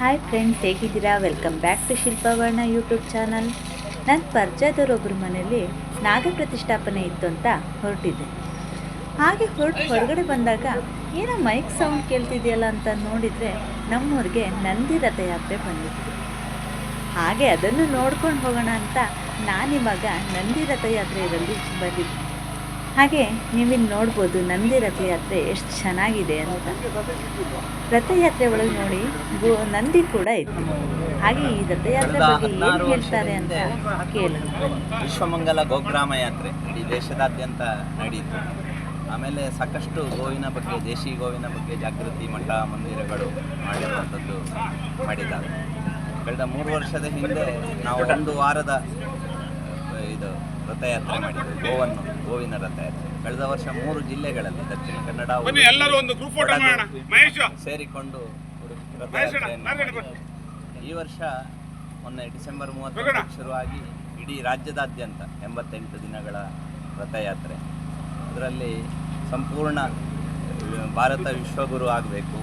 Hi friends ಹೇಗಿದ್ದೀರಾ? Welcome back to Shilpavarna YouTube channel ನನ್ನ ಪರಿಚಯದವರೊಬ್ಬರ ಮನೆಯಲ್ಲಿ ನಾಗ ಪ್ರತಿಷ್ಠಾಪನೆ ಇತ್ತು ಅಂತ ಹೊರಟಿದ್ದೆ. ಹಾಗೆ ಹೊರಟು ಹೊರಗಡೆ ಬಂದಾಗ ಏನೋ ಮೈಕ್ ಸೌಂಡ್ ಕೇಳ್ತಿದೆಯಲ್ಲ ಅಂತ ನೋಡಿದರೆ ನಮ್ಮೂರಿಗೆ ನಂದಿ ರಥಯಾತ್ರೆ ಬಂದಿತ್ತು. ಹಾಗೆ ಅದನ್ನು ನೋಡ್ಕೊಂಡು ಹೋಗೋಣ ಅಂತ ನಾನಿವಾಗ ನಂದಿ ರಥಯಾತ್ರೆಯಲ್ಲಿ ಬಂದಿದ್ದೆ ಹಾಗೆ ನೀವಿಲ್ಲಿ ನೋಡ್ಬೋದು ನಂದಿ ರಥಯಾತ್ರೆ ಎಷ್ಟು ಚೆನ್ನಾಗಿದೆ ಅಂತ. ರಥಯಾತ್ರೆ ಒಳಗೆ ನೋಡಿ ಗೋ ನಂದಿ ಕೂಡ ಇತ್ತು ಹಾಗೆ ಈ ರಥಯಾತ್ರೆ ಬಗ್ಗೆ ಏನು ಹೇಳ್ತಾರೆ ಅಂತ ಕೇಳಿ. ವಿಶ್ವಮಂಗಲ ಗೋಗ್ರಾಮ ಯಾತ್ರೆ ಇಡೀ ದೇಶದಾದ್ಯಂತ ನಡೆಯಿತು. ಆಮೇಲೆ ಸಾಕಷ್ಟು ಗೋವಿನ ಬಗ್ಗೆ ದೇಶಿ ಗೋವಿನ ಬಗ್ಗೆ ಜಾಗೃತಿ ಮಠ ಮಂದಿರಗಳು ಮಾಡಿರುವಂಥದ್ದು ಮಾಡಿದ್ದಾರೆ. ಕಳೆದ ಮೂರು ವರ್ಷದ ಹಿಂದೆ ನಾವು ಒಂದು ವಾರದ ಇದು ರಥಯಾತ್ರೆ ಮಾಡಿದ್ರು ಗೋವನ್ನು ಗೋವಿನ ರಥಯಾತ್ರೆ. ಕಳೆದ ವರ್ಷ ಮೂರು ಜಿಲ್ಲೆಗಳಲ್ಲಿ ದಕ್ಷಿಣ ಕನ್ನಡ ಸೇರಿಕೊಂಡು ಉಡುಪಿ ನಾಲ್ಕು ಈ ವರ್ಷ ಮೊನ್ನೆ ಡಿಸೆಂಬರ್ ಹೋಗೋಣ. ಮೂವತ್ತೊಂದಕ್ಕೆ ಶುರುವಾಗಿ ಇಡೀ ರಾಜ್ಯದಾದ್ಯಂತ ಎಂಬತ್ತೆಂಟು ದಿನಗಳ ರಥಯಾತ್ರೆ. ಅದರಲ್ಲಿ ಸಂಪೂರ್ಣ ಭಾರತ ವಿಶ್ವಗುರು ಆಗಬೇಕು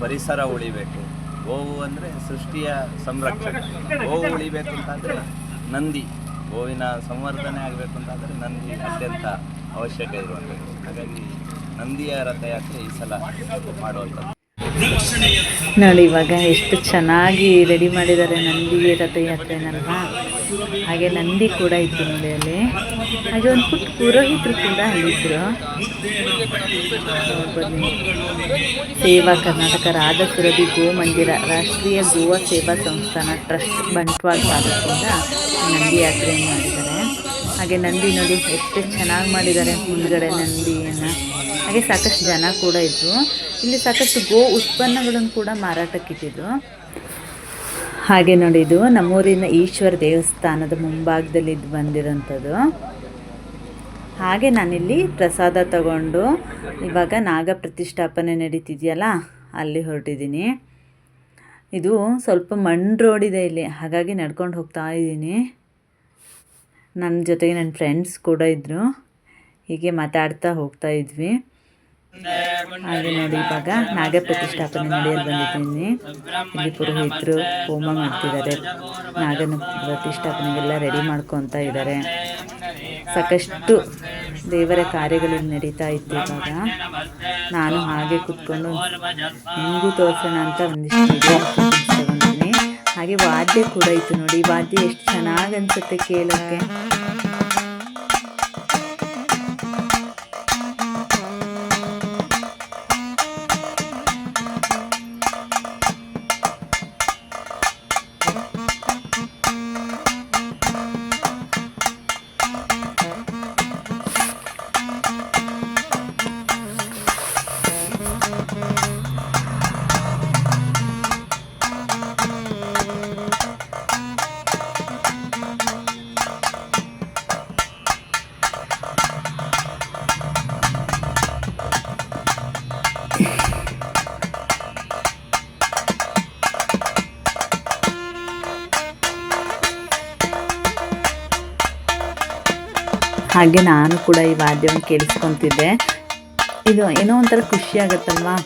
ಪರಿಸರ ಉಳಿಬೇಕು. ಗೋವು ಅಂದರೆ ಸೃಷ್ಟಿಯ ಸಂರಕ್ಷಣೆ. ಗೋವು ಉಳಿಬೇಕು ಅಂತಂದರೆ ನಂದಿ. ಗೋವಿನ ಸಂವರ್ಧನೆ ಆಗಬೇಕು ಅಂತಾದರೆ ನಂದಿ ಅತ್ಯಂತ ಅವಶ್ಯಕ ಇರುವಂಥದ್ದು. ಹಾಗಾಗಿ ನಂದಿಯ ರಥಯಾತ್ರೆ ಈ ಸಲ ಮಾಡುವಂಥದ್ದು. ನೋಡಿ, ಇವಾಗ ಎಷ್ಟು ಚೆನ್ನಾಗಿ ರೆಡಿ ಮಾಡಿದ್ದಾರೆ ನಂದಿ ರಥಯಾತ್ರೆನಲ್ವಾ ಹಾಗೆ ನಂದಿ ಕೂಡ ಇತ್ತು ನೋಡಿ ಅಲ್ಲಿ ಹಾಗೆ ಒಂದು ಪುಟ್ಟ ಪುರೋಹಿತರು ಕೂಡ ಅಲ್ಲಿದ್ದರು ಸೇವಾ ಕರ್ನಾಟಕ ರಾಧಸುರಭಿ ಗೋ ಮಂದಿರ ರಾಷ್ಟ್ರೀಯ ಗೋವಾ ಸೇವಾ ಸಂಸ್ಥಾನ ಟ್ರಸ್ಟ್ ಬಂಟ್ವಾಳ ತಾಲೂಕಿಂದ ನಂದಿ ಯಾತ್ರೆಯನ್ನು ಮಾಡಿದ್ದಾರೆ. ಹಾಗೆ ನಂದಿ ನೋಡಿ ಎಷ್ಟು ಚೆನ್ನಾಗಿ ಮಾಡಿದ್ದಾರೆ ಮುಂದ್ಗಡೆ ನಂದಿಯನ್ನು. ಹಾಗೆ ಸಾಕಷ್ಟು ಜನ ಕೂಡ ಇದ್ದರು ಇಲ್ಲಿ ಸಾಕಷ್ಟು ಗೋ ಉತ್ಪನ್ನಗಳನ್ನು ಕೂಡ ಮಾರಾಟಕ್ಕಿಟ್ಟಿದ್ರು ಹಾಗೆ ನೋಡಿ ಇದು ನಮ್ಮೂರಿನ ಈಶ್ವರ ದೇವಸ್ಥಾನದ ಮುಂಭಾಗದಲ್ಲಿ ಇದು ಬಂದಿರೋಂಥದ್ದು. ಹಾಗೆ ನಾನಿಲ್ಲಿ ಪ್ರಸಾದ ತಗೊಂಡು ಇವಾಗ ನಾಗ ಪ್ರತಿಷ್ಠಾಪನೆ ನಡೀತಿದೆಯಲ್ಲ, ಅಲ್ಲಿ ಹೊರಟಿದ್ದೀನಿ. ಇದು ಸ್ವಲ್ಪ ಮಣ್ಣು ರೋಡ್ ಇದೆ ಇಲ್ಲಿ, ಹಾಗಾಗಿ ನಡ್ಕೊಂಡು ಹೋಗ್ತಾ ಇದ್ದೀನಿ. ನನ್ನ ಜೊತೆಗೆ ನನ್ನ ಫ್ರೆಂಡ್ಸ್ ಕೂಡ ಇದ್ದರು ಹೀಗೆ ಮಾತಾಡ್ತಾ ಹೋಗ್ತಾ ಇದ್ವಿ. ಹಾಗೆ ನೋಡಿ ಇವಾಗ ನಾಗ ಪ್ರತಿಷ್ಠಾಪನೆ ನಡೆಯಲು ಬಂದಿದ್ದೀನಿ. ಇಲ್ಲಿ ಪುರೋಹಿತರು ಹೋಮ ಮಾಡ್ತಿದ್ದಾರೆ. ನಾಗನ ಪ್ರತಿಷ್ಠಾಪನೆಗೆಲ್ಲ ರೆಡಿ ಮಾಡ್ಕೊತಾ ಇದ್ದಾರೆ. ಸಾಕಷ್ಟು ದೇವರ ಕಾರ್ಯಗಳು ನಡೀತಾ ಇತ್ತು ಇವಾಗ. ನಾನು ಹಾಗೆ ಕೂತ್ಕೊಂಡು ನಿಮಗೂ ತೋರಿಸೋಣ ಅಂತ ಒಂದಿಷ್ಟು ಹಾಗೆ ವಾದ್ಯ ಕೂಡ ಇತ್ತು ನೋಡಿ. ವಾದ್ಯ ಎಷ್ಟು ಚೆನ್ನಾಗಿ ಅನ್ಸುತ್ತೆ ಕೇಳೋಕ್ಕೆ. ಹಾಗೆ ನಾನು ಕೂಡ ಈ ವಾದ್ಯವನ್ನು ಕೇಳಿಸ್ಕೊತಿದ್ದೆ. ಇದು ಏನೋ ಒಂಥರ ಖುಷಿ ಆಗುತ್ತಲ್ವಾ?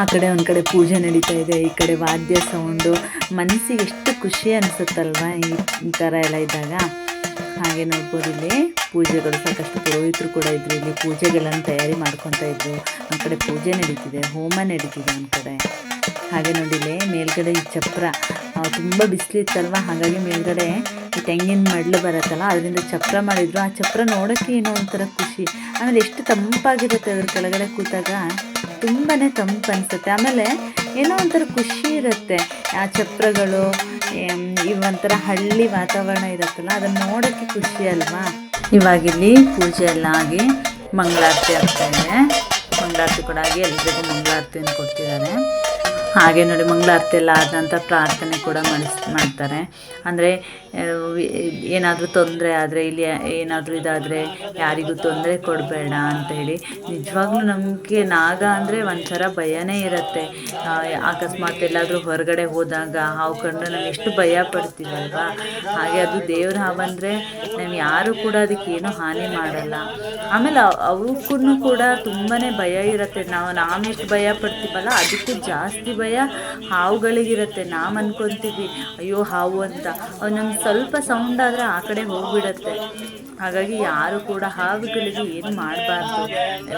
ಆ ಕಡೆ ಒಂದು ಕಡೆ ಪೂಜೆ ನಡೀತಾ ಇದೆ, ಈ ಕಡೆ ವಾದ್ಯ ಸೌಂಡು ಮನಸ್ಸಿಗೆ ಎಷ್ಟು ಖುಷಿ ಅನಿಸುತ್ತಲ್ವಾ ಈ ಥರ ಎಲ್ಲ ಇದ್ದಾಗ? ಹಾಗೆ ನೋಡ್ಬೋದು ಇಲ್ಲಿ ಪೂಜೆಗಳು ಸಾಕಷ್ಟು ಪುರೋಹಿತರು ಕೂಡ ಇದ್ರು, ಇಲ್ಲಿ ಪೂಜೆಗಳನ್ನು ತಯಾರಿ ಮಾಡ್ಕೊತಾ ಇದ್ರು. ಒಂದು ಕಡೆ ಪೂಜೆ ನಡೀತಿದೆ, ಹೋಮ ನಡೀತಿದೆ ಒಂದು ಕಡೆ. ಹಾಗೆ ನೋಡಿಲ್ಲಿ ಮೇಲ್ಗಡೆ ಈ ಚಪ್ರ ತುಂಬ ಬಿಸಿಲಿತ್ತಲ್ವ ಹಾಗಾಗಿ ಮೇಲ್ಗಡೆ ಈ ತೆಂಗಿನ ಮಡ್ಲು ಬರುತ್ತಲ್ಲ, ಅದರಿಂದ ಚಪ್ರ ಮಾಡಿದ್ರು. ಆ ಚಪ್ರ ನೋಡೋಕ್ಕೆ ಏನೋ ಒಂಥರ ಖುಷಿ. ಆಮೇಲೆ ಎಷ್ಟು ತಂಪಾಗಿರುತ್ತೆ ಅದ್ರ ಕೆಳಗಡೆ ಕೂತಾಗ? ತುಂಬಾ ತಂಪು ಅನಿಸುತ್ತೆ. ಆಮೇಲೆ ಏನೋ ಒಂಥರ ಖುಷಿ ಇರುತ್ತೆ. ಆ ಚಪ್ರಗಳು ಇವೊಂಥರ ಹಳ್ಳಿ ವಾತಾವರಣ ಇರುತ್ತಲ್ಲ, ಅದನ್ನು ನೋಡೋಕ್ಕೆ ಖುಷಿ ಅಲ್ವಾ? ಇವಾಗಿಲ್ಲಿ ಪೂಜೆ ಎಲ್ಲ ಆಗಿ ಮಂಗಳಾರತಿ ಆಗ್ತಾ ಇದೆ. ಮಂಗಳಾರತಿ ಕೂಡ ಆಗಿ ಎಲ್ರಿಗೂ ಮಂಗಳಾರತಿಯನ್ನು ಕೊಡ್ತಿದ್ದಾರೆ. ಹಾಗೆ ನೋಡಿ, ಮಂಗಳಾರತಿ ಎಲ್ಲ ಆದಂಥ ಪ್ರಾರ್ಥನೆ ಕೂಡ ಮಾಡಿಸ್ ಮಾಡ್ತಾರೆ. ಅಂದರೆ ಏನಾದರೂ ತೊಂದರೆ ಆದರೆ, ಇಲ್ಲಿ ಏನಾದರೂ ಇದಾದರೆ ಯಾರಿಗೂ ತೊಂದರೆ ಕೊಡಬೇಡ ಅಂತ ಹೇಳಿ. ನಿಜವಾಗ್ಲೂ ನಮಗೆ ನಾಗ ಅಂದರೆ ಒಂಥರ ಭಯನೇ ಇರುತ್ತೆ. ಅಕಸ್ಮಾತ್ ಎಲ್ಲಾದರೂ ಹೊರಗಡೆ ಹೋದಾಗ ಹಾವು ಕಂಡು ನಾವು ಎಷ್ಟು ಭಯ ಪಡ್ತೀವಲ್ವಾ? ಹಾಗೆ ಅದು ದೇವ್ರ ಹಾವಂದರೆ ನಾವು ಯಾರು ಕೂಡ ಅದಕ್ಕೆ ಏನು ಹಾನಿ ಮಾಡಲ್ಲ. ಆಮೇಲೆ ಅವಕ್ಕೂ ಕೂಡ ತುಂಬಾ ಭಯ ಇರುತ್ತೆ. ನಾವು, ನಾವೆಷ್ಟು ಭಯ ಪಡ್ತೀವಲ್ಲ, ಅದಕ್ಕೂ ಜಾಸ್ತಿ ಭಯ ಹಾವುಗಳಿಗಿರುತ್ತೆ. ನಾವು ಅನ್ಕೊತೀವಿ ಅಯ್ಯೋ, ಹಾವು ಅಂತ. ಅವು ನಮ್ಗೆ ಸ್ವಲ್ಪ ಸೌಂಡ್ ಆದರೆ ಆ ಕಡೆ ಹೋಗ್ಬಿಡತ್ತೆ. ಹಾಗಾಗಿ ಯಾರು ಕೂಡ ಹಾವುಗಳಿಗೆ ಏನು ಮಾಡಬಾರ್ದು.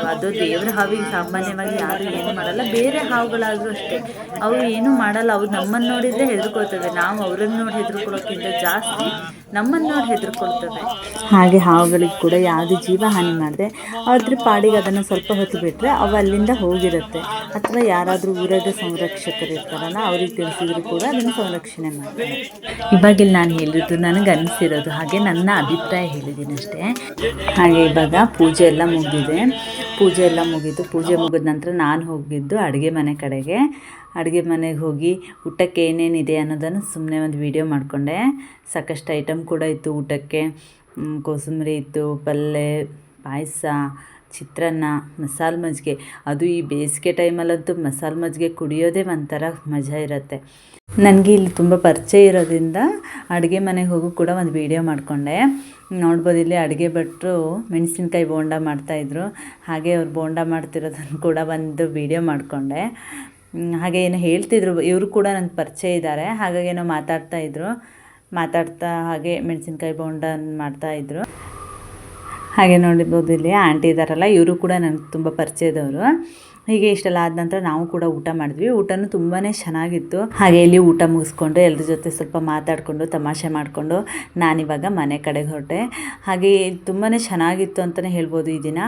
ಅದು ದೇವ್ರ ಹಾವಿಗೆ ಸಾಮಾನ್ಯವಾಗಿ ಯಾರು ಏನು ಮಾಡಲ್ಲ. ಬೇರೆ ಹಾವುಗಳಾದರೂ ಅಷ್ಟೇ. ಅವು ಏನು ಮಾಡಲ್ಲ. ಅವ್ರು ನಮ್ಮನ್ನು ನೋಡಿದರೆ ಹೆದರ್ಕೊಳ್ತವೆ. ನಾವು ಅವ್ರನ್ನ ನೋಡಿ ಹೆದರ್ಕೊಳ್ಳೋಕ್ಕಿಂತ ಜಾಸ್ತಿ ನಮ್ಮನ್ನು ನೋಡಿ ಹೆದರ್ಕೊಳ್ತವೆ ಹಾಗೆ ಹಾವುಗಳಿಗೆ ಕೂಡ ಯಾವುದೇ ಜೀವ ಹಾನಿ ಮಾಡಿದೆ ಅದ್ರ ಪಾಡಿಗೆ ಅದನ್ನು ಸ್ವಲ್ಪ ಹೊತ್ತು ಬಿಟ್ಟರೆ ಅವು ಅಲ್ಲಿಂದ ಹೋಗಿರುತ್ತೆ. ಅಥವಾ ಯಾರಾದರೂ ಊರಾಗ ಸಂರಕ್ಷಕರು ಇರ್ತಾರಲ್ಲ, ಅವ್ರಿಗೆ ತಿಳಿಸಿದ್ರು ಕೂಡ ಅದನ್ನು ಸಂರಕ್ಷಣೆ ಮಾಡ್ತಾರೆ. ಇವಾಗಿಲ್ಲಿ ನಾನು ಹೇಳಿದ್ದು ನನಗೆ ಅನಿಸಿರೋದು ಹಾಗೆ ನನ್ನ ಅಭಿಪ್ರಾಯ ಹೇಳಿದ್ದೀನಿ ಅಷ್ಟೇ. ಹಾಗೆ ಇವಾಗ ಪೂಜೆ ಎಲ್ಲ ಮುಗಿದಿದೆ. ಪೂಜೆ ಎಲ್ಲ ಮುಗೀತು. ಪೂಜೆ ಮುಗಿದ ನಂತರ ನಾನು ಹೋಗಿದ್ದು ಅಡುಗೆ ಮನೆ ಕಡೆಗೆ. ಅಡುಗೆ ಮನೆಗೆ ಹೋಗಿ ಊಟಕ್ಕೆ ಏನೇನಿದೆ ಅನ್ನೋದನ್ನು ಸುಮ್ಮನೆ ಒಂದು ವಿಡಿಯೋ ಮಾಡಿಕೊಂಡೆ. ಸಾಕಷ್ಟು ಐಟಮ್ ಕೂಡ ಇತ್ತು ಊಟಕ್ಕೆ. ಕೋಸಂಬರಿ ಇತ್ತು ಪಲ್ಯ ಪಾಯಸ, ಚಿತ್ರಾನ್ನ, ಮಸಾಲೆ ಮಜ್ಜಿಗೆ. ಅದು ಈ ಬೇಸಿಗೆ ಟೈಮಲ್ಲಂತೂ ಮಸಾಲೆ ಮಜ್ಜಿಗೆ ಕುಡಿಯೋದೇ ಒಂಥರ ಮಜಾ ಇರುತ್ತೆ. ನನಗೆ ಇಲ್ಲಿ ತುಂಬ ಪರಿಚಯ ಇರೋದ್ರಿಂದ ಅಡುಗೆ ಮನೆಗೆ ಹೋಗು ಕೂಡ ಒಂದು ವೀಡಿಯೋ ಮಾಡಿಕೊಂಡೆ. ನೋಡ್ಬೋದು, ಇಲ್ಲಿ ಅಡುಗೆ ಭಟ್ರು ಮೆಣಸಿನ್ಕಾಯಿ ಬೋಂಡ ಮಾಡ್ತಾಯಿದ್ರು ಹಾಗೆ ಅವ್ರು ಬೋಂಡ ಮಾಡ್ತಿರೋದನ್ನು ಕೂಡ ಒಂದು ವೀಡಿಯೋ ಮಾಡಿಕೊಂಡೆ. ಹಾಗೆ ಏನು ಹೇಳ್ತಿದ್ರು, ಇವರು ಕೂಡ ನಂಗೆ ಪರಿಚಯ ಇದ್ದಾರೆ. ಹಾಗಾಗಿ ಏನೋ ಮಾತಾಡ್ತಾ ಇದ್ರು. ಮಾತಾಡ್ತಾ ಹಾಗೆ ಮೆಣಸಿನ್ಕಾಯಿ ಬೋಂಡ ಮಾಡ್ತಾಯಿದ್ರು ಹಾಗೆ ನೋಡಿರ್ಬೋದು ಇಲ್ಲಿ ಆಂಟಿ ಇದ್ದಾರಲ್ಲ, ಇವರು ಕೂಡ ನನಗೆ ತುಂಬ ಪರಿಚಯದವರು. ಹೀಗೆ ಇಷ್ಟೆಲ್ಲ ಆದ ನಂತರ ನಾವು ಕೂಡ ಊಟ ಮಾಡಿದ್ವಿ. ಊಟನೂ ತುಂಬಾ ಚೆನ್ನಾಗಿತ್ತು. ಹಾಗೆ ಇಲ್ಲಿ ಊಟ ಮುಗಿಸ್ಕೊಂಡು ಎಲ್ಲರ ಜೊತೆ ಸ್ವಲ್ಪ ಮಾತಾಡಿಕೊಂಡು ತಮಾಷೆ ಮಾಡಿಕೊಂಡು ನಾನಿವಾಗ ಮನೆ ಕಡೆಗೆ ಹೊರಟೆ. ಹಾಗೆ ತುಂಬಾ ಚೆನ್ನಾಗಿತ್ತು ಅಂತಲೇ ಹೇಳ್ಬೋದು ಈ ದಿನ.